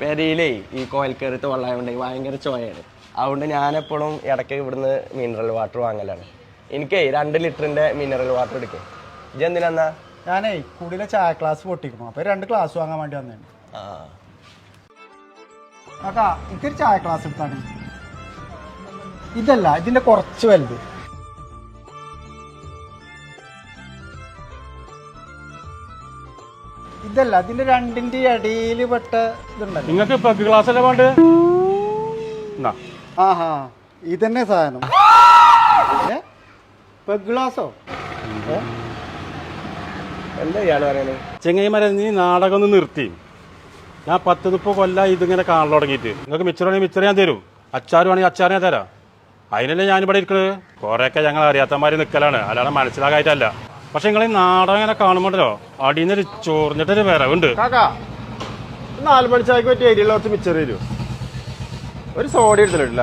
പെരയിലേ ഈ കോയൽക്കരത്ത് വെള്ളമായോണ്ടേ ഭയങ്കര ചോയാണ് അതുകൊണ്ട് ഞാനെപ്പോഴും ഇടയ്ക്ക് ഇവിടുന്ന് മിനറൽ വാട്ടർ വാങ്ങലാണ്. എനിക്കേ രണ്ട് ലിറ്ററിന്റെ മിനറൽ വാട്ടർ എടുക്കേ. ഇജ് എന്തിനാ ഞാനേ കൂടുതലെ ചായ ക്ലാസ് പൊട്ടിക്കണം അപ്പൊ രണ്ട് ക്ലാസ് വാങ്ങാൻ വേണ്ടി വന്നേ. കാക്കാ എനിക്കൊരു ചായ ക്ലാസ് എടുത്താണ് ഇതല്ല ഇതിന്റെ കുറച്ച് വലുത്. ഇതല്ല അതിന്റെ രണ്ടിന്റെ ഇടയിൽ പെട്ട ഇതുണ്ടല്ലോ. നിങ്ങൾക്ക് പെഗ് ഗ്ലാസ് അല്ലേ വേണ്ടത്? എന്നാ ആഹാ ഇതന്നെ സാധനം. ഏ? പെഗ് ഗ്ലാസോ ഏ? എന്താ ഇയാൾ പറയുന്നത് ചെങ്ങൈമാരെ നീ നാടകം ഒന്ന് നിർത്തി. ഞാൻ പത്ത് മുപ്പത് കൊല്ലം ഇതിങ്ങനെ കാണാൻ തുടങ്ങിയിട്ട്. നിങ്ങൾക്ക് മിച്ചറാണെങ്കിൽ മിച്ചർ ഞാൻ തരും. അച്ചാർ വേണമെങ്കിൽ അച്ചാർ ഞാൻ തരാം. അതിനല്ലേ ഞാനിവിടെ ഇരിക്കുന്നത് കുറേയൊക്കെ ഞങ്ങൾ അറിയാത്തമാര് നിൽക്കലാണ് അല്ലാതെ മനസ്സിലാകായിട്ടല്ല. പക്ഷെ നിങ്ങൾ ഈ നാടകം ഇങ്ങനെ കാണുമ്പോഴോ അടിയിൽ നിന്ന് ചോറിഞ്ഞിട്ടൊരു വരവുണ്ട്. കാക്കാ നാല് മണിച്ചായ്ക്ക് പറ്റിയ ഏരിയയിൽ കുറച്ച് മിച്ചർ തരൂ ഒരു സോഡ എടുത്തിട്ടില്ല